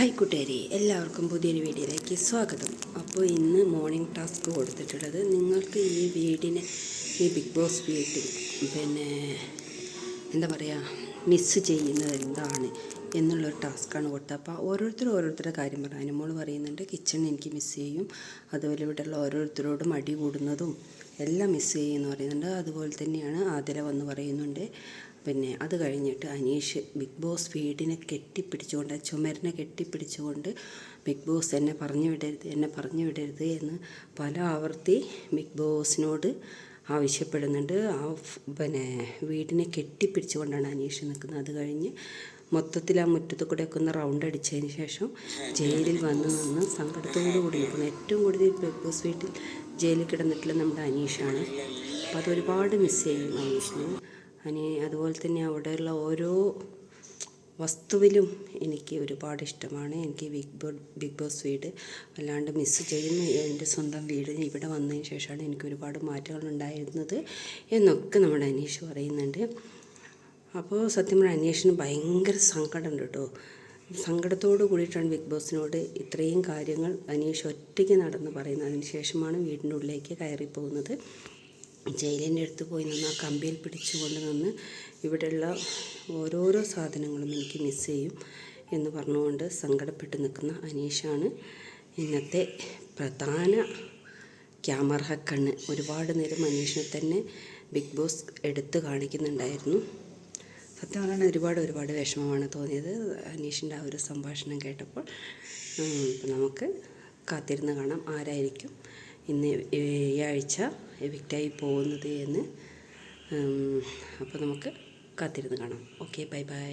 Hi കൂട്ടുകാരി എല്ലാവർക്കും പുതിയൊരു വീഡിയോയിലേക്ക് സ്വാഗതം. അപ്പോൾ ഇന്ന് മോർണിംഗ് ടാസ്ക് കൊടുത്തിട്ടുള്ളത് നിങ്ങൾക്ക് ഈ വീടിനെ ഈ ബിഗ് ബോസ് വീട്ടിൽ പിന്നെ എന്താ പറയുക മിസ് ചെയ്യുന്നത് എന്താണ് എന്നുള്ളൊരു ടാസ്ക്കാണ് കൊടുത്തത്. അപ്പോൾ ഓരോരുത്തരും ഓരോരുത്തരുടെ കാര്യം പറഞ്ഞു അനുമോൾ പറയുന്നുണ്ട് കിച്ചൺ എനിക്ക് മിസ് ചെയ്യും. അതുപോലെ ഇവിടെയുള്ള ഓരോരുത്തരോടും അടി കൂടുന്നതും എല്ലാം മിസ് ചെയ്യുമെന്ന് പറയുന്നുണ്ട്. അതുപോലെ തന്നെയാണ് ആതിര വന്ന് പറയുന്നുണ്ട്. പിന്നെ അത് കഴിഞ്ഞിട്ട് അനീഷ് ബിഗ് ബോസ് വീടിനെ കെട്ടിപ്പിടിച്ചുകൊണ്ട് ചുമരിനെ കെട്ടിപ്പിടിച്ചുകൊണ്ട് ബിഗ് ബോസ് എന്നെ പറഞ്ഞു വിടരുത് എന്നെ പറഞ്ഞു വിടരുത് എന്ന് പല ആവർത്തി ബിഗ് ബോസിനോട് ആവശ്യപ്പെടുന്നുണ്ട്. ആ പിന്നെ വീടിനെ കെട്ടിപ്പിടിച്ചുകൊണ്ടാണ് അനീഷ് നിൽക്കുന്നത്. അത് കഴിഞ്ഞ് മൊത്തത്തിൽ ആ മുറ്റത്ത് കൂടെയൊക്കെ ഒന്ന് റൗണ്ട് അടിച്ചതിന് ശേഷം ജയിലിൽ വന്ന് നിന്ന് സങ്കടത്തോടു കൂടി നിൽക്കുന്നു. ഏറ്റവും കൂടുതൽ ബിഗ് ബോസ് വീട്ടിൽ ജയിലിൽ കിടന്നിട്ടുള്ള നമ്മുടെ അനീഷാണ്. അപ്പോൾ അതൊരുപാട് മിസ് ചെയ്യും അനീഷിന്. അനി അതുപോലെ തന്നെ അവിടെയുള്ള ഓരോ വസ്തുവിലും എനിക്ക് ഒരുപാട് ഇഷ്ടമാണ്. എനിക്ക് ബിഗ് ബോ ബിഗ് ബോസ് വീട് വല്ലാണ്ട് മിസ് ചെയ്യുന്നു. എന്റെ സ്വന്തം വീട് ഇവിടെ വന്നതിന് ശേഷമാണ് എനിക്ക് ഒരുപാട് മാറ്റങ്ങൾ ഉണ്ടായിരുന്നത് എന്നൊക്കെ നമ്മുടെ അനീഷ് പറയുന്നുണ്ട്. അപ്പോൾ സത്യം പറഞ്ഞാൽ അന്വേഷണം ഭയങ്കര സങ്കടമുണ്ട് കേട്ടോ. സങ്കടത്തോട് കൂടിയിട്ടാണ് ബിഗ് ബോസിനോട് ഇത്രയും കാര്യങ്ങൾ അനീഷ് ഒറ്റയ്ക്ക് നടന്ന് പറയുന്നത്. അതിന് ശേഷമാണ് വീടിന്റെ ഉള്ളിലേക്ക് കയറി പോകുന്നത് ജയിലിന്റെ അടുത്ത് പോയി നിന്ന് ആ കമ്പിയിൽ പിടിച്ചുകൊണ്ട് നിന്ന് ഇവിടെയുള്ള ഓരോരോ സാധനങ്ങളും എനിക്ക് മിസ് ചെയ്യും എന്ന് പറഞ്ഞുകൊണ്ട് സങ്കടപ്പെട്ട് നിൽക്കുന്ന അനീഷാണ്. ഇന്നത്തെ പ്രധാന ക്യാമറ കണ്ണ്. ഒരുപാട് നേരം അനീഷിനെ തന്നെ ബിഗ് ബോസ് എടുത്ത് കാണിക്കുന്നുണ്ടായിരുന്നു. സത്യം പറഞ്ഞാൽ ഒരുപാട് ഒരുപാട് വിഷമമാണ് തോന്നിയത് അനീഷിന്റെ ആ ഒരു സംഭാഷണം കേട്ടപ്പോൾ. നമുക്ക് കാത്തിരുന്ന് കാണാം. ആരായിരിക്കും ഇന്ന് ഈ ആഴ്ച എവിക്റ്റായി പോകുന്നത് എന്ന് അപ്പോൾ നമുക്ക് കാത്തിരുന്ന് കാണാം. Okay bye bye